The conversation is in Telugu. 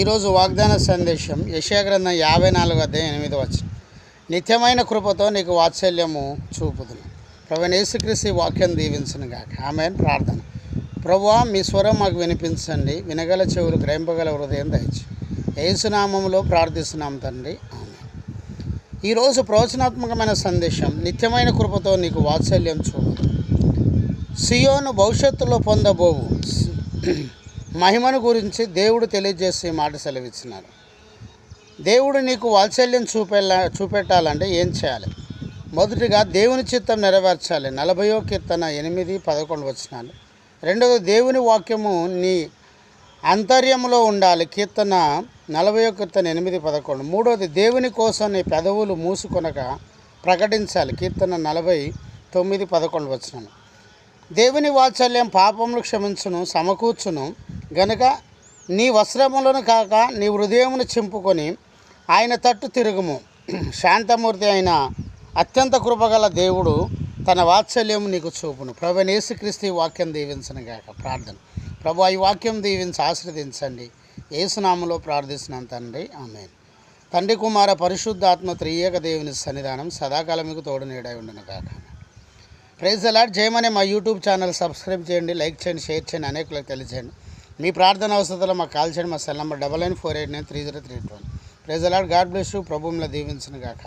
ఈరోజు వాగ్దాన సందేశం యశాగ్రంథం యాభై నాలుగు వద్ద ఎనిమిది వచ్చిన నిత్యమైన కృపతో నీకు వాత్సల్యము చూపుదును. ప్రవీణ యేసుక్రీస్తు వాక్యం దీవించను గాక. ఆమె ప్రార్థన. ప్రభు మీ స్వరం మాకు వినిపించండి. వినగల చెవులు గ్రహింపగల హృదయం దయచి. యేసునామంలో ప్రార్థిస్తున్నాం తండ్రి. ఆమె ఈరోజు ప్రవచనాత్మకమైన సందేశం నిత్యమైన కృపతో నీకు వాత్సల్యం చూపుదు సియోను భవిష్యత్తులో పొందబోవు. మహిమను గురించి దేవుడు తెలియజేసే మాట సెలవిచ్చినారు దేవుడు నీకు వాత్సల్యం చూపెళ్ళ చూపెట్టాలంటే ఏం చేయాలి? మొదటిగా దేవుని చిత్తం నెరవేర్చాలి. నలభయో కీర్తన ఎనిమిది పదకొండు వచ్చినాలు రెండవది దేవుని వాక్యము నీ అంతర్యంలో ఉండాలి. కీర్తన నలభయో కీర్తన ఎనిమిది పదకొండు. మూడవది దేవుని కోసం నీ పెదవులు మూసుకొనక ప్రకటించాలి. కీర్తన నలభై తొమ్మిది పదకొండు వచ్చినాను దేవుని వాత్సల్యం పాపములు క్షమించును సమకూర్చును. గనుక నీ వస్త్రములను కాక నీ హృదయమును చింపుకొని ఆయన తట్టు తిరుగుము. శాంతమూర్తి అయిన అత్యంత కృపగల దేవుడు తన వాత్సల్యము నీకు చూపును. ప్రభు యేసుక్రీస్తు ఈ వాక్యం దీవించను గాక ప్రార్థన. ప్రభు ఈ వాక్యం దీవించి ఆశ్రదించండి ఏసునామలో ప్రార్థిస్తున్నాను తండ్రి. ఆమె తండ్రి కుమార పరిశుద్ధాత్మ త్రియేక దేవుని సన్నిధానం సదాకాలం మీకు తోడు నీడై ఉండను కాక ప్రైజ్ అలాట్ చేయమని మా యూట్యూబ్ ఛానల్ సబ్స్క్రైబ్ చేయండి లైక్ చేయండి షేర్ చేయండి అనేకులకు తెలియజేయండి. మీ ప్రార్థన అవసరాలు మాకు కాల్ చేయండి మా cell number double nine four eight nine three zero three two prize allot God bless you. ప్రభువులో దీవించిన గాక